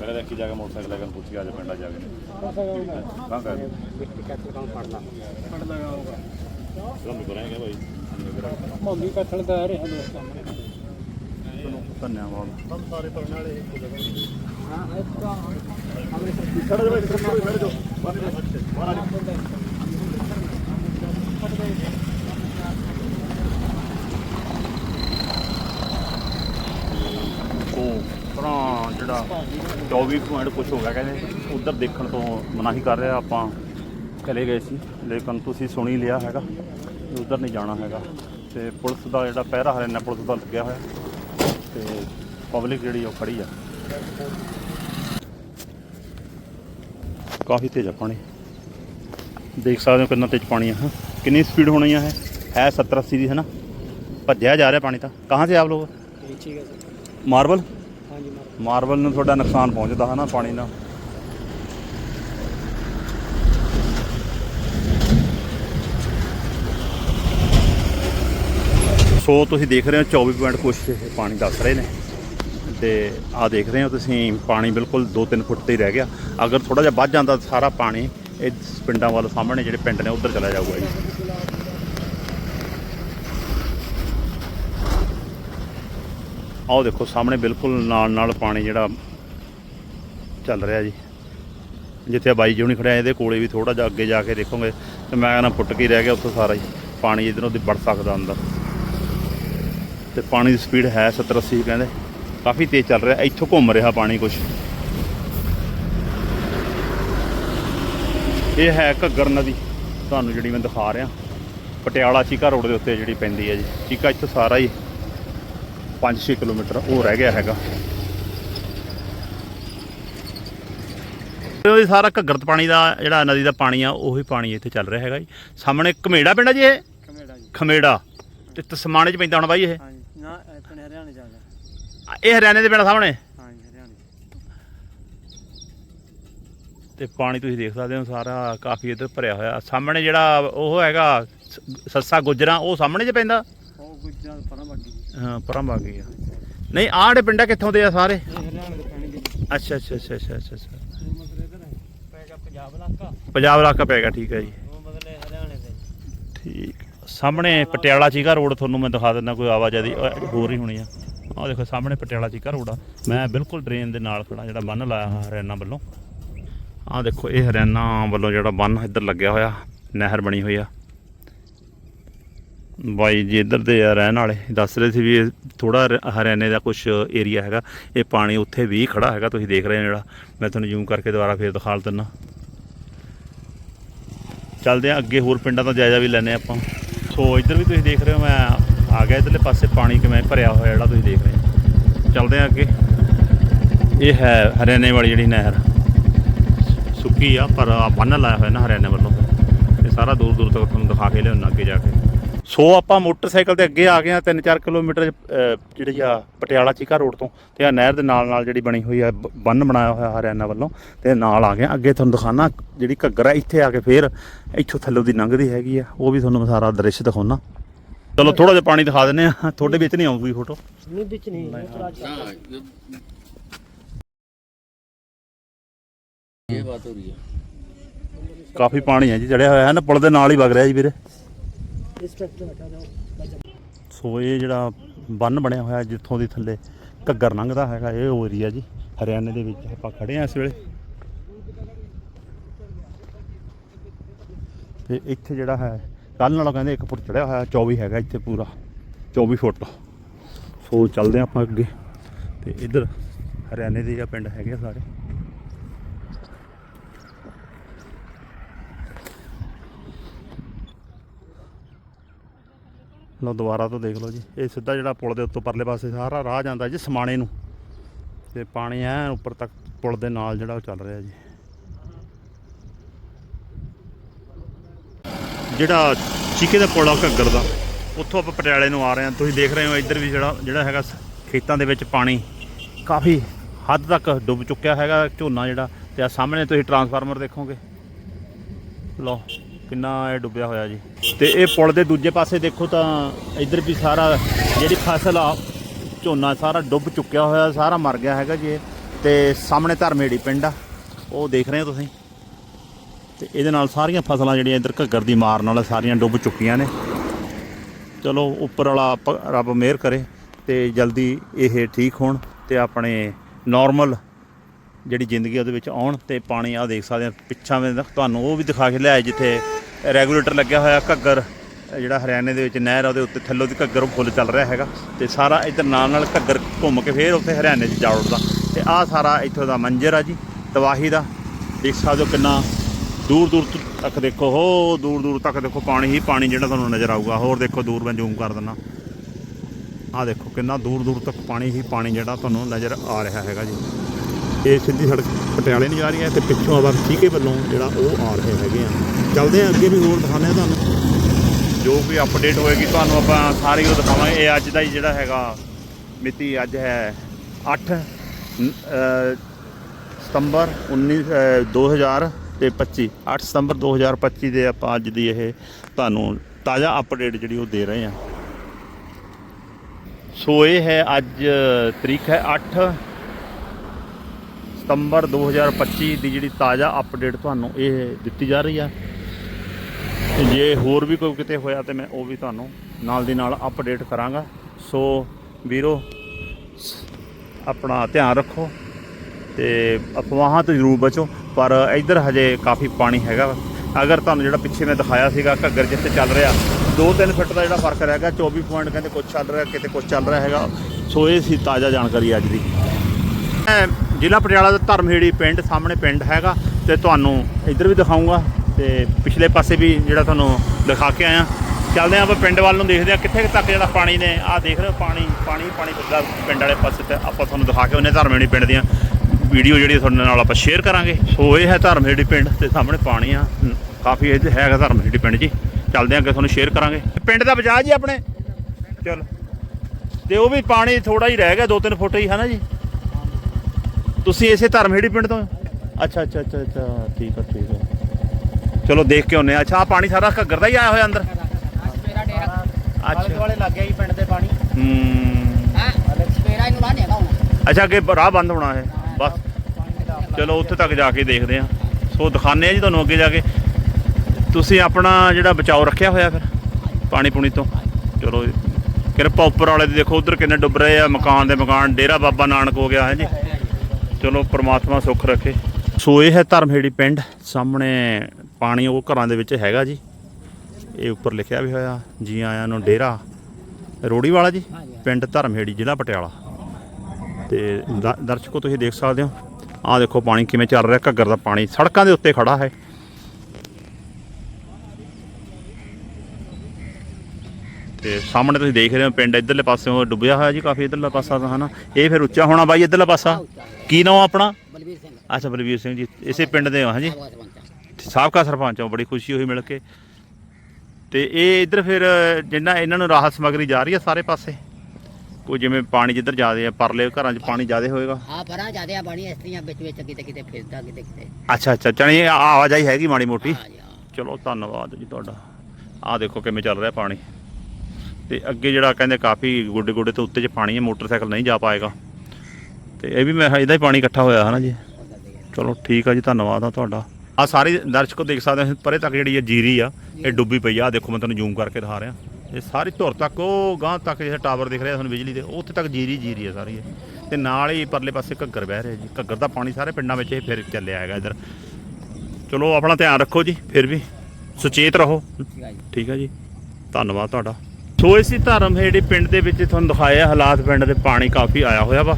ਪਹਿਲਾਂ ਦੇਖੀ ਜਾ ਕੇ ਮੋਟਰਸਾਈਕਲ ਲੈ ਕੇ ਪੁੱਛੀ ਆ ਜਾ ਪਿੰਡਾ ਜਾ ਕੇ। ਹਾਂ ਕਰ ਪੜ ਲਗਾਉਂਗਾ ਤੁਹਾਨੂੰ ਕਰਾਂਗੇ ਭਾਈ ਮੌਲੀ ਕੱਥਲ ਤੁਹਾਨੂੰ ਧੰਨਵਾਦ। ਸਭ ਸਾਰੇ ਪੜਨ ਵਾਲੇ ਇੱਕ ਜਗ੍ਹਾ ਹਾਂ ਇਸ ਦਾ ਅੰਮ੍ਰਿਤਸਰ ਛੜਾ ਦੇ ਵਿੱਚ ਮੇਰੇ ਦੋ ਬਾਹਰ ਆ ਜਾ ਬਾਹਰ ਆ ਜਾ ਜਿਹੜਾ 24 ਪੁਆਇੰਟ ਕੁਝ ਹੋ ਗਿਆ ਕਹਿੰਦੇ। ਉਧਰ ਦੇਖਣ ਤੋਂ ਮਨਾਹੀ ਕਰ ਰਿਹਾ ਆਪਾਂ ਚਲੇ ਗਏ ਸੀ। ਲੇਕਿਨ ਤੁਸੀਂ ਸੁਣੀ ਲਿਆ ਹੈਗਾ ਉਧਰ ਨਹੀਂ ਜਾਣਾ ਹੈਗਾ। ਤੇ ਪੁਲਿਸ ਦਾ ਜਿਹੜਾ ਪਹਿਰਾ ਹਰਿਆਣਾ ਪੁਲਿਸ ਦਾ ਲੱਗਿਆ ਹੋਇਆ। ਤੇ ਪਬਲਿਕ ਜਿਹੜੀ ਉਹ ਖੜੀ ਆ। ਕਾਫੀ ਤੇਜ਼ ਆ ਪਾਣੀ। ਦੇਖ ਸਕਦੇ ਹੋ ਕਿੰਨਾ ਤੇਜ਼ ਪਾਣੀ ਆ ਕਿੰਨੀ ਸਪੀਡ ਹੋਣੀ ਆ ਹੈ ਹੈ 70 80 ਦੀ ਹੈ ਨਾ। ਭੱਜਿਆ ਜਾ ਰਿਹਾ ਪਾਣੀ ਤਾਂ। ਕਹਾਂ ਸੇ ਆਪ ਲੋਕ? ਮਾਰਬਲ? ਮਾਰਬਲ ਨੂੰ ਤੁਹਾਡਾ ਨੁਕਸਾਨ ਪਹੁੰਚਦਾ ਹੈ ਨਾ ਪਾਣੀ ਨਾਲ। ਸੋ ਤੁਸੀਂ ਦੇਖ ਰਹੇ ਹੋ 24 ਪੁਆਇੰਟ ਕੁਛ ਪਾਣੀ ਦੱਸ ਰਹੇ ਨੇ। ਤੇ ਆ ਦੇਖ ਰਹੇ ਹੋ ਤੁਸੀਂ, ਪਾਣੀ ਬਿਲਕੁਲ 2-3 ਫੁੱਟ ਤੇ ਹੀ ਰਹਿ ਗਿਆ। ਅਗਰ ਥੋੜਾ ਜਿਹਾ ਵੱਧ ਜਾਂਦਾ ਸਾਰਾ ਪਾਣੀ ਇਹ ਪਿੰਡਾਂ ਵੱਲ ਸਾਹਮਣੇ ਜਿਹੜੇ ਪਿੰਡ ਨੇ, ਉਧਰ ਚਲਾ ਜਾਊਗਾ ਜੀ। ਆਓ ਦੇਖੋ, ਸਾਹਮਣੇ ਬਿਲਕੁਲ ਨਾਲ ਨਾਲ ਪਾਣੀ ਜਿਹੜਾ ਚੱਲ ਰਿਹਾ ਜੀ। ਜਿੱਥੇ ਬਾਈ ਜੀ ਹੁਣੀ ਖੜਿਆ ਇਹਦੇ ਕੋਲੇ ਵੀ ਥੋੜਾ ਜਿਹਾ ਅੱਗੇ ਜਾ ਕੇ ਦੇਖੋਗੇ, ਤੇ ਮੈਂ ਕਹਿੰਦਾ ਫੁੱਟ ਕੇ ਰਹਿ ਗਿਆ ਉੱਥੋਂ ਸਾਰਾ ਹੀ। ਪਾਣੀ ਇਧਰੋਂ ਦੀ ਵੜ ਸਕਦਾ ਅੰਦਰ। ਤੇ ਪਾਣੀ ਦੀ ਸਪੀਡ ਹੈ 70 80 ਕਹਿੰਦੇ। ਕਾਫੀ ਤੇਜ਼ ਚੱਲ ਰਿਹਾ, ਇੱਥੋਂ ਘੁੰਮ ਰਿਹਾ ਪਾਣੀ ਕੁਛ। ਇਹ ਹੈ ਘੱਗਰ ਨਦੀ, ਤੁਹਾਨੂੰ ਜਿਹੜੀ ਮੈਂ ਦਿਖਾ ਰਿਹਾ। ਪਟਿਆਲਾ ਚੀਕਾ ਰੋਡ ਦੇ ਉੱਤੇ ਜਿਹੜੀ ਪੈਂਦੀ ਹੈ ਜੀ। ਚੀਕਾ ਇੱਥੋਂ ਸਾਰਾ ਹੀ 5-6 ਕਿਲੋਮੀਟਰ ਉਹ ਰਹਿ ਗਿਆ ਹੈਗਾ। ਇਹ ਸਾਰਾ ਘੱਗਰ ਪਾਣੀ ਦਾ ਜਿਹੜਾ ਨਦੀ ਦਾ ਪਾਣੀ ਆ ਉਹੀ ਪਾਣੀ ਇੱਥੇ ਚੱਲ ਰਿਹਾ ਹੈਗਾ ਜੀ। ਸਾਹਮਣੇ ਕਮੇੜਾ ਪਿੰਡ ਆ ਜੀ ਇਹ? ਕਮੇੜਾ ਜੀ। ਖਮੇੜਾ ਤੇ ਤਸਮਾਨੇ ਚ ਪੈਂਦਾ ਹੁਣ ਬਾਈ ਇਹ? ਹਰਿਆਣੇ ਇਹ ਹਰਿਆਣੇ ਦੇ ਪਿੰਡ ਸਾਹਮਣੇ? ਤੇ ਪਾਣੀ ਤੁਸੀਂ ਦੇਖ ਸਕਦੇ ਹੋ ਸਾਰਾ ਕਾਫੀ ਇੱਧਰ ਭਰਿਆ ਹੋਇਆ। ਸਾਹਮਣੇ ਜਿਹੜਾ ਉਹ ਹੈਗਾ ਸੱਸਾ ਗੁਜਰਾ ਉਹ ਸਾਹਮਣੇ ਚ ਪੈਂਦਾ? ਉਹ ਗੁਜਰਾ ਪਰਾਂ ਵੱਡੀ ਹਾਂ, ਪਰਾਂ ਆ ਗਈ ਆ। ਨਹੀਂ, ਆਹ ਜਿਹੜੇ ਪਿੰਡਾਂ ਕਿੱਥੋਂ ਦੇ ਆ ਸਾਰੇ? ਅੱਛਾ ਅੱਛਾ ਅੱਛਾ ਅੱਛਾ ਅੱਛਾ ਅੱਛਾ। ਪੰਜਾਬ ਇਲਾਕਾ ਪੰਜਾਬ ਪੈ ਗਿਆ, ਠੀਕ ਹੈ ਜੀ। ਠੀਕ। ਸਾਹਮਣੇ ਪਟਿਆਲਾ ਚੀਕਾ ਰੋਡ ਤੁਹਾਨੂੰ ਮੈਂ ਦਿਖਾ ਦਿੰਦਾ, ਕੋਈ ਆਵਾਜਾਈ ਹੋਰ ਹੀ ਹੋਣੀ ਆ। ਆਹ ਦੇਖੋ, ਸਾਹਮਣੇ ਪਟਿਆਲਾ ਚੀਕਾ ਰੋਡ ਆ। ਮੈਂ ਬਿਲਕੁਲ ਡਰੇਨ ਦੇ ਨਾਲ ਖੜਾ ਜਿਹੜਾ ਬੰਨ ਲਾਇਆ ਹੋਇਆ ਹਰਿਆਣਾ ਵੱਲੋਂ। ਆਹ ਦੇਖੋ, ਇਹ ਹਰਿਆਣਾ ਵੱਲੋਂ ਜਿਹੜਾ ਬੰਨ ਇੱਧਰ ਲੱਗਿਆ ਹੋਇਆ, ਨਹਿਰ ਬਣੀ ਹੋਈ ਆ। ਬਾਈ ਜੀ ਇੱਧਰ ਦੇ ਆ, ਰਹਿਣ ਵਾਲੇ। ਦੱਸ ਰਹੇ ਸੀ ਵੀ ਇਹ ਥੋੜਾ ਹਰਿਆਣੇ ਦਾ ਕੁਝ ਏਰੀਆ ਹੈਗਾ। ਇਹ ਪਾਣੀ ਉੱਥੇ ਵੀ ਖੜਾ ਹੈਗਾ, ਤੁਸੀਂ ਦੇਖ ਰਹੇ ਹੋ ਜਿਹੜਾ। ਮੈਂ ਤੁਹਾਨੂੰ ਜ਼ੂਮ ਕਰਕੇ ਦੁਬਾਰਾ ਫੇਰ ਦਿਖਾ ਦਿੰਦਾ ਚੱਲਦੇ ਆ ਅੱਗੇ ਹੋਰ ਪਿੰਡਾਂ ਦਾ ਜਾਇਜ਼ਾ ਵੀ ਲੈਨੇ ਆਪਾਂ। ਸੋ ਇੱਧਰ ਵੀ ਤੁਸੀਂ ਦੇਖ ਰਹੇ ਹੋ, ਮੈਂ ਆ ਗਿਆ ਇੱਧਰਲੇ ਪਾਸੇ, ਪਾਣੀ ਕਿਵੇਂ ਭਰਿਆ ਹੋਇਆ ਜਿਹੜਾ ਤੁਸੀਂ ਦੇਖ ਰਹੇ ਹੋ। ਚੱਲਦੇ ਆ ਅੱਗੇ। ਇਹ ਹੈ ਹਰਿਆਣੇ ਵਾਲੀ ਜਿਹੜੀ ਨਹਿਰ। ਸੁੱਕੀ ਆ, ਪਰ ਆ ਬੰਨ ਲਾਇਆ ਹੋਇਆ ਨਾ ਹਰਿਆਣੇ ਵੱਲੋਂ। ਇਹ ਸਾਰਾ ਦੂਰ ਦੂਰ ਤੱਕ ਤੁਹਾਨੂੰ ਦਿਖਾ ਕੇ ਲਿਆਉਣਾ ਅੱਗੇ ਜਾ ਕੇ। ਸੋ ਆਪਾਂ ਮੋਟਰਸਾਈਕਲ ਤੇ ਅੱਗੇ ਆ ਗਏ ਆ 3-4 ਕਿਲੋਮੀਟਰ ਜਿਹੜੀ ਆ ਪਟਿਆਲਾ ਚੀਕਾ ਰੋਡ ਤੋਂ ਤੇ ਆ ਨਹਿਰ ਦੇ ਨਾਲ ਨਾਲ ਜਿਹੜੀ ਬਣੀ ਹੋਈ ਆ ਬੰਨ ਬਣਾਇਆ ਹੋਇਆ ਹਰਿਆਣਾ ਵੱਲੋਂ ਤੇ ਨਾਲ ਆ ਗਏ। ਅੱਗੇ ਤੁਹਾਨੂੰ ਦਿਖਾਣਾ ਜਿਹੜੀ ਘੱਗਰ ਇੱਥੇ ਆ ਕੇ ਫੇਰ ਇੱਥੋਂ ਥੱਲੋਂ ਦੀ ਲੰਘਦੀ ਹੈਗੀ ਆ ਉਹ ਵੀ ਤੁਹਾਨੂੰ ਮੈਂ ਸਾਰਾ ਦ੍ਰਿਸ਼ ਦਿਖਾਉਣਾ। ਚਲੋ ਥੋੜਾ ਜਿਹਾ ਪਾਣੀ ਦਿਖਾ ਦਿੰਨੇ ਆ ਤੁਹਾਡੇ ਵਿੱਚ ਨਹੀਂ ਆਊਗੀ ਫੋਟੋ ਨਹੀਂ ਵਿੱਚ ਨਹੀਂ ਕਾਫੀ ਪਾਣੀ ਹੈ ਜੀ ਚੜਿਆ ਹੋਇਆ ਹੈ ਨਾ ਪੁਲ ਦੇ ਨਾਲ ਹੀ ਵਗ ਰਿਹਾ ਜੀ ਵੀਰੇ। ਇਸ ਟਰੈਕਟਰ ਜਾਓ ਸੋ ਇਹ ਜਿਹੜਾ ਬੰਨ ਬਣਿਆ ਹੋਇਆ ਜਿੱਥੋਂ ਦੀ ਥੱਲੇ ਘੱਗਰ ਲੰਘਦਾ ਹੈਗਾ, ਇਹ ਉਹ ਏਰੀਆ ਜੀ, ਹਰਿਆਣੇ ਦੇ ਵਿੱਚ ਆਪਾਂ ਖੜੇ ਆ ਇਸ ਵੇਲੇ। ਤੇ ਇੱਥੇ ਜਿਹੜਾ ਹੈ ਕੱਲ ਨਾਲੋਂ ਕਹਿੰਦੇ ਇੱਕ ਫੁੱਟ ਚੜਿਆ ਹੋਇਆ 24 ਹੈਗਾ ਇੱਥੇ ਪੂਰਾ 24 ਫੁੱਟ। ਸੋ ਚੱਲਦੇ ਹਾਂ ਆਪਾਂ ਅੱਗੇ। ਤੇ ਇੱਧਰ ਹਰਿਆਣੇ ਦੇ ਆ ਪਿੰਡ ਹੈਗੇ ਆ ਸਾਰੇ। ਲਓ ਦੁਬਾਰਾ ਤੋਂ ਦੇਖ ਲਓ ਜੀ। ਇਹ ਸਿੱਧਾ ਜਿਹੜਾ ਪੁਲ ਦੇ ਉੱਤੋਂ ਪਰਲੇ ਪਾਸੇ ਸਾਰਾ ਰਾਹ ਜਾਂਦਾ ਜੀ ਸਮਾਣੇ ਨੂੰ। ਤੇ ਪਾਣੀ ਐਨ ਉੱਪਰ ਤੱਕ ਪੁਲ ਦੇ ਨਾਲ ਜਿਹੜਾ ਉਹ ਚੱਲ ਰਿਹਾ ਜੀ। ਜਿਹੜਾ ਚੀਕੇ ਦਾ ਪੁਲ ਆ ਘੱਗਰ ਦਾ, ਉੱਥੋਂ ਆਪਾਂ ਪਟਿਆਲੇ ਨੂੰ ਆ ਰਹੇ ਹਾਂ। ਤੁਸੀਂ ਦੇਖ ਰਹੇ ਹੋ ਇੱਧਰ ਵੀ ਜਿਹੜਾ ਜਿਹੜਾ ਹੈਗਾ ਖੇਤਾਂ ਦੇ ਵਿੱਚ ਪਾਣੀ ਕਾਫੀ ਹੱਦ ਤੱਕ ਡੁੱਬ ਚੁੱਕਿਆ ਹੈਗਾ ਝੋਨਾ ਜਿਹੜਾ। ਤੇ ਆ ਸਾਹਮਣੇ ਤੁਸੀਂ ਟਰਾਂਸਫਾਰਮਰ ਦੇਖੋਗੇ। ਲਓ। ਕਿੰਨਾ ਇਹ ਡੁੱਬਿਆ ਹੋਇਆ ਜੀ। ਤੇ ਇਹ ਪੁਲ ਦੇ ਦੂਜੇ ਪਾਸੇ ਦੇਖੋ ਤਾਂ ਇੱਧਰ ਵੀ ਸਾਰਾ ਜਿਹੜੀ ਫਸਲ ਆ, ਝੋਨਾ ਸਾਰਾ ਡੁੱਬ ਚੁੱਕਿਆ ਹੋਇਆ, ਸਾਰਾ ਮਰ ਗਿਆ ਹੈਗਾ ਜੀ ਇਹ। ਤੇ ਸਾਹਮਣੇ ਧਰਮੇੜੀ ਪਿੰਡ ਆ, ਉਹ ਦੇਖ ਰਹੇ ਹੋ ਤੁਸੀਂ। ਤੇ ਇਹਦੇ ਨਾਲ ਸਾਰੀਆਂ ਫਸਲਾਂ ਜਿਹੜੀਆਂ ਇੱਧਰ ਘੱਗਰ ਦੀ ਮਾਰ ਨਾਲ ਸਾਰੀਆਂ ਡੁੱਬ ਚੁੱਕੀਆਂ ਨੇ। ਚਲੋ, ਉੱਪਰ ਵਾਲਾ ਰੱਬ ਮਿਹਰ ਕਰੇ ਤੇ ਜਲਦੀ ਇਹ ਠੀਕ ਹੋਣ ਤੇ ਆਪਣੇ ਨਾਰਮਲ ਜਿਹੜੀ ਜ਼ਿੰਦਗੀ ਉਹਦੇ ਵਿੱਚ ਆਉਣ ਤੇ ਪਾਣੀ ਆ ਦੇਖ ਸਕਦੇ ਆ, ਪਿੱਛਾਂ ਵਿੱਚ ਤੁਹਾਨੂੰ ਉਹ ਵੀ ਦਿਖਾ ਕੇ ਲਿਆਏ ਜਿੱਥੇ ਰੈਗੂਲੇਟਰ ਲੱਗਿਆ ਹੋਇਆ ਘੱਗਰ, ਜਿਹੜਾ ਹਰਿਆਣੇ ਦੇ ਵਿੱਚ ਨਹਿਰ ਆ, ਉਹਦੇ ਉੱਤੇ ਥੱਲੋਂ ਦੀ ਘੱਗਰ ਉਹ ਫੁੱਲ ਚੱਲ ਰਿਹਾ ਹੈਗਾ। ਤੇ ਸਾਰਾ ਇੱਧਰ ਨਾਲ ਨਾਲ ਘੱਗਰ ਘੁੰਮ ਕੇ ਫੇਰ ਉੱਥੇ ਹਰਿਆਣੇ 'ਚ ਜਾ ਉੜਦਾ ਤੇ ਆਹ ਸਾਰਾ ਇੱਥੋਂ ਦਾ ਮੰਜ਼ਰ ਆ ਜੀ, ਤਬਾਹੀ ਦਾ। ਦੇਖ ਸਕਦੇ ਹੋ ਕਿੰਨਾ ਦੂਰ ਦੂਰ ਤੱਕ ਦੇਖੋ, ਹੋ ਦੂਰ ਦੂਰ ਤੱਕ ਦੇਖੋ ਪਾਣੀ ਹੀ ਪਾਣੀ ਜਿਹੜਾ ਤੁਹਾਨੂੰ ਨਜ਼ਰ ਆਊਗਾ। ਹੋਰ ਦੇਖੋ, ਦੂਰ ਮੈਂ ਜ਼ੂਮ ਕਰ ਦਿੰਦਾ। ਆਹ ਦੇਖੋ ਕਿੰਨਾ ਦੂਰ ਦੂਰ ਤੱਕ ਪਾਣੀ ਹੀ ਪਾਣੀ ਜਿਹੜਾ ਤੁਹਾਨੂੰ ਨਜ਼ਰ ਆ ਰਿਹਾ ਹੈਗਾ ਜੀ। ਇਹ ਸਿੱਧੀ ਸੜਕ ਪਟਿਆਲੇ ਨੂੰ ਜਾ ਰਹੀ ਹੈ ਤੇ ਪਿੱਛੋਂ ਆਵਾ ਠੀਕੇ ਵੱਲੋਂ ਜਿਹੜਾ ਉਹ ਆ ਰਹੇ ਹੈਗੇ ਆ। ਚੱਲਦੇ ਆ ਅੱਗੇ ਵੀ ਹੋਰ ਦਿਖਾਉਂਦੇ ਆ ਤੁਹਾਨੂੰ। ਜੋ ਵੀ ਅਪਡੇਟ ਹੋਏਗੀ ਤੁਹਾਨੂੰ ਆਪਾਂ ਸਾਰੀ ਉਹ ਦਿਖਾਵਾਂਗੇ। ਇਹ ਅੱਜ ਦਾ ਹੀ ਜਿਹੜਾ ਹੈਗਾ ਮਿਤੀ ਅੱਜ ਹੈ 8 ਸਤੰਬਰ 19 ਅ, 2000 ਤੇ 25 8 ਸਤੰਬਰ 2025 ਦੇ ਆਪਾਂ ਅੱਜ ਦੀ ਇਹ ਤੁਹਾਨੂੰ ਤਾਜ਼ਾ ਅਪਡੇਟ ਜਿਹੜੀ ਉਹ ਦੇ ਰਹੇ ਆ ਸੋ ਇਹ ਹੈ ਅੱਜ ਤਰੀਕ ਹੈ 8 ਸਤੰਬਰ 2025 ਦੀ ਜਿਹੜੀ ਤਾਜ਼ਾ ਅਪਡੇਟ ਤੁਹਾਨੂੰ ਇਹ ਦਿੱਤੀ ਜਾ ਰਹੀ ਆ। ਤੇ ਜੇ ਹੋਰ ਵੀ ਕੋਈ ਕਿਤੇ ਹੋਇਆ ਤੇ ਮੈਂ ਉਹ ਵੀ ਤੁਹਾਨੂੰ ਨਾਲ ਦੀ ਨਾਲ ਅਪਡੇਟ ਕਰਾਂਗਾ। ਸੋ ਵੀਰੋ ਸ- ਆਪਣਾ ਧਿਆਨ ਰੱਖੋ ਤੇ ਅਫਵਾਹਾਂ ਤੋਂ ਜ਼ਰੂਰ ਬਚੋ, ਪਰ ਇੱਧਰ ਹਜੇ ਕਾਫੀ ਪਾਣੀ ਹੈਗਾ ਵਾ। ਅਗਰ ਤੁਹਾਨੂੰ ਜਿਹੜਾ ਪਿੱਛੇ ਮੈਂ ਦਿਖਾਇਆ ਸੀਗਾ ਘੱਗਰ ਜਿੱਥੇ ਚੱਲ ਰਿਹਾ 2-3 ਫਿੱਟ ਦਾ ਜਿਹੜਾ ਫ਼ਰਕ ਰਹਿ ਗਿਆ 24 ਪੁਆਇੰਟ ਕਹਿੰਦੇ ਕੁਝ ਚੱਲ ਰਿਹਾ, ਕਿਤੇ ਕੁਝ ਚੱਲ ਰਿਹਾ ਹੈਗਾ। ਸੋ ਇਹ ਸੀ ਤਾਜ਼ਾ ਜਾਣਕਾਰੀ ਅੱਜ ਦੀ। ਜ਼ਿਲ੍ਹਾ ਪਟਿਆਲਾ ਦਾ ਧਰਮਹੇੜੀ ਪਿੰਡ, ਸਾਹਮਣੇ ਪਿੰਡ ਹੈਗਾ ਤੇ ਤੁਹਾਨੂੰ ਇੱਧਰ ਵੀ ਦਿਖਾਉਂਗਾ ਤੇ ਪਿਛਲੇ ਪਾਸੇ ਵੀ ਜਿਹੜਾ ਤੁਹਾਨੂੰ ਦਿਖਾ ਕੇ ਆਇਆ। ਚੱਲਦੇ ਹਾਂ ਆਪਾਂ ਪਿੰਡ ਵੱਲ ਨੂੰ, ਦੇਖਦੇ ਹਾਂ ਕਿੱਥੇ ਤੱਕ ਜਿਹੜਾ ਪਾਣੀ ਨੇ, ਆਹ ਦੇਖ ਰਹੇ ਹੋ ਪਾਣੀ ਪਾਣੀ ਪਾਣੀ ਵੱਜਦਾ ਪਿੰਡ ਵਾਲੇ ਪਾਸੇ ਤੇ ਆਪਾਂ ਤੁਹਾਨੂੰ ਦਿਖਾ ਕੇ ਉਹਨੇ ਧਰਮਹੇੜੀ ਪਿੰਡ ਦੀਆਂ। ਵੀਡੀਓ ਜਿਹੜੀ ਤੁਹਾਡੇ ਨਾਲ ਆਪਾਂ ਸ਼ੇਅਰ ਕਰਾਂਗੇ। ਸੋ ਇਹ ਹੈ ਧਰਮਹੇੜੀ ਪਿੰਡ ਤੇ ਸਾਹਮਣੇ ਪਾਣੀ ਆ। ਕਾਫੀ ਇਹ 'ਚ ਹੈਗਾ ਧਰਮਹੇੜੀ ਪਿੰਡ ਜੀ। ਚੱਲਦੇ ਹਾਂ ਅੱਗੇ ਤੁਹਾਨੂੰ ਸ਼ੇਅਰ ਕਰਾਂਗੇ। ਪਿੰਡ ਦਾ ਬਚਾਅ ਜੀ ਆਪਣੇ? ਚਲ। ਤੇ ਉਹ ਵੀ ਪਾਣੀ ਥੋੜਾ ਹੀ ਰਹਿ ਗਿਆ 2-3 ਫੁੱਟ ਹੀ ਹੈ ਨਾ ਜੀ? ਤੁਸੀਂ ਇਸੇ ਧਰਮਹੇੜੀ ਪਿੰਡ ਤੋਂ? ਅੱਛਾ ਅੱਛਾ ਅੱਛਾ ਅੱਛਾ। ਠੀਕ ਆ ਠੀਕ ਆ। ਚਲੋ ਦੇਖ ਕੇ ਆਉਂਦੇ ਆ। ਅੱਛਾ, ਆਹ ਪਾਣੀ ਸਾਰਾ ਘੱਗਰ ਦਾ ਹੀ ਆਇਆ ਹੋਇਆ ਅੰਦਰ? ਅੱਛਾ। ਵਾਲੇ ਲੱਗ ਗਿਆ ਜੀ ਪਿੰਡ ਦੇ ਪਾਣੀ ਹੂੰ। ਹਾਂ ਸਵੇਰਾ ਇਹਨੂੰ ਬਾਹਰ ਨਹੀਂ ਹੈਗਾ ਅੱਛਾ, ਅੱਗੇ ਰਾਹ ਬੰਦ ਹੋਣਾ ਹੈ ਬਸ। ਚਲੋ, ਉੱਥੇ ਤੱਕ ਜਾ ਕੇ ਦੇਖਦੇ ਆ। ਸੋ ਦਿਖਾਣੇ ਆ ਜੀ ਤੁਹਾਨੂੰ ਅੱਗੇ ਜਾ ਕੇ। ਤੁਸੀਂ ਆਪਣਾ ਜਿਹੜਾ ਬਚਾਓ ਰੱਖਿਆ ਹੋਇਆ ਫਿਰ, ਪਾਣੀ ਪੁਣੀ ਤੋਂ। ਚਲੋ ਜੀ। ਕਿਰਪਾ ਉੱਪਰ ਵਾਲੇ ਦੀ ਦੇਖੋ, ਉਧਰ ਕਿੰਨੇ ਡੁੱਬ ਰਹੇ ਆ। ਮਕਾਨ ਦੇ ਮਕਾਨ, ਡੇਰਾ ਬਾਬਾ ਨਾਨਕ ਹੋ ਗਿਆ, ਹੈ ਜੀ। ਚਲੋ ਪ੍ਰਮਾਤਮਾ ਸੁੱਖ ਰੱਖੇ। ਸੋ ਇਹ ਹੈ ਧਰਮਹੇੜੀ ਪਿੰਡ ਸਾਹਮਣੇ ਪਾਣੀ ਉਹ ਘਰਾਂ ਦੇ ਵਿੱਚ ਹੈਗਾ ਜੀ। ਇਹ ਉੱਪਰ ਲਿਖਿਆ ਵੀ ਹੋਇਆ ਜੀ ਆਇਆਂ ਨੂੰ ਡੇਰਾ। ਰੋੜੀ ਵਾਲਾ ਜੀ ਪਿੰਡ ਧਰਮਹੇੜੀ ਜ਼ਿਲ੍ਹਾ ਪਟਿਆਲਾ। ਤੇ ਦ- ਦਰਸ਼ਕੋ ਤੁਸੀਂ ਦੇਖ ਸਕਦੇ ਹੋ ਆਹ ਦੇਖੋ ਪਾਣੀ ਕਿਵੇਂ ਚੱਲ ਰਿਹਾ ਘੱਗਰ ਦਾ ਪਾਣੀ ਸੜਕਾਂ ਦੇ ਉੱਤੇ ਖੜਾ ਹੈ। ਤੇ ਸਾਹਮਣੇ ਤੁਸੀਂ ਦੇਖ ਰਹੇ ਹੋ ਪਿੰਡ ਇਧਰਲੇ ਪਾਸਿਓਂ ਡੁੱਬਿਆ ਹੋਇਆ ਜੀ ਕਾਫੀ ਇਧਰਲਾ ਪਾਸਾ ਤਾਂ ਹਨਾ? ਇਹ ਫਿਰ ਉੱਚਾ ਹੋਣਾ ਬਾਈ ਇਧਰਲਾ ਪਾਸਾ? ਕੀ ਨਾਮ ਆਪਣਾ? ਬਲਵੀਰ ਸਿੰਘ। ਅੱਛਾ ਬਲਵੀਰ ਸਿੰਘ ਜੀ ਇਸੇ ਪਿੰਡ ਦੇ ਹੋ ਪੰਚਾ ਸਾਬਕਾ ਸਰਪੰਚ ਹੋ ਬੜੀ ਖੁਸ਼ੀ ਹੋਈ ਮਿਲ ਕੇ। ਤੇ ਇਹ ਇਧਰ ਫਿਰ ਜਿੰਨਾ ਇਹਨਾਂ ਨੂੰ ਰਾਹਤ ਸਮਗਰੀ ਜਾ ਰਹੀ ਹੈ ਸਾਰੇ ਪਾਸੇ? ਕੋਈ ਜਿਵੇਂ ਪਾਣੀ ਜਿੱਧਰ ਜ਼ਿਆਦੇ ਆ ਪਰਲੇ ਘਰਾਂ 'ਚ ਪਾਣੀ ਜ਼ਿਆਦੇ ਹੋਏਗਾ? ਹਾਂ ਪਰਾਂ ਜਾਂਦੇ ਆ ਪਾਣੀ ਇਸਤਰੀਆਂ ਵਿੱਚ ਵਿੱਚ ਕਿਤੇ ਕਿਤੇ ਫਿਰਦਾ ਕਿਤੇ ਕਿਤੇ। ਅੱਛਾ ਅੱਛਾ ਚਣੀ ਆਵਾਜਾਈ ਹੈਗੀ ਮਾੜੀ ਮੋਟੀ? ਜੀ ਚਲੋ ਧੰਨਵਾਦ ਜੀ ਤੁਹਾਡਾ। ਆਹ ਦੇਖੋ ਕਿਵੇਂ ਚੱਲ ਰਿਹਾ ਪਾਣੀ। ਤੇ ਅੱਗੇ ਜਿਹੜਾ ਕਹਿੰਦੇ ਕਾਫੀ ਗੁੱਡੇ ਗੁੱਡੇ ਤੋਂ ਉੱਤੇ 'ਚ ਪਾਣੀ ਹੈ ਮੋਟਰਸਾਈਕਲ ਨਹੀਂ ਜਾ ਪਾਏਗਾ। ਤੇ ਇਹ ਵੀ ਮੈਂ ਇਹਦਾ ਹੀ ਪਾਣੀ ਇਕੱਠਾ ਹੋਇਆ ਹੈ ਨਾ ਜੀ। ਚਲੋ ਠੀਕ ਆ ਜੀ ਧੰਨਵਾਦ ਆ ਤੁਹਾਡਾ। ਆ ਸਾਰੇ ਦਰਸ਼ਕੋ ਦੇਖ ਸਕਦੇ ਹੋ ਪਰੇ ਤੱਕ ਜਿਹੜੀ ਇਹ ਜੀਰੀ ਆ ਇਹ ਡੁੱਬੀ ਪਈ ਆ। ਦੇਖੋ ਮੈਂ ਤੁਹਾਨੂੰ ਜ਼ੂਮ ਕਰਕੇ ਦਿਖਾ ਰਿਹਾ। ਇਹ ਸਾਰੀ ਧੁਰ ਤੱਕ ਉਹ ਗਾਂ ਤੱਕ ਜਿਹੜਾ ਟਾਵਰ ਦਿਖ ਰਿਹਾ ਤੁਹਾਨੂੰ ਬਿਜਲੀ ਦੇ। ਉੱਥੇ ਤੱਕ ਜੀਰੀ ਜੀਰੀ ਆ ਸਾਰੀ ਤੇ ਨਾਲ ਹੀ ਪਰਲੇ ਪਾਸੇ ਘੱਗਰ ਵਹਿ ਰਿਹਾ ਜੀ। ਘੱਗਰ ਦਾ ਪਾਣੀ ਸਾਰੇ ਪਿੰਡਾਂ ਵਿੱਚ ਇਹ ਫਿਰ ਚੱਲਿਆ ਹੈਗਾ ਇੱਧਰ। ਚਲੋ ਆਪਣਾ ਧਿਆਨ ਰੱਖੋ ਜੀ ਫਿਰ ਵੀ। ਸੁਚੇਤ ਰਹੋ। ਠੀਕ ਆ ਜੀ। ਠੀਕ ਹੈ ਜੀ। ਧੰਨਵਾਦ ਤੁਹਾਡਾ। ਸੋ ਇਸੇ ਧਰਮ ਜਿਹੜੀ ਪਿੰਡ ਦੇ ਵਿੱਚ ਤੁਹਾਨੂੰ ਦਿਖਾਇਆ ਹਾਲਾਤ ਪਿੰਡ ਦੇ ਪਾਣੀ ਕਾਫੀ ਆਇਆ ਹੋਇਆ ਵਾ।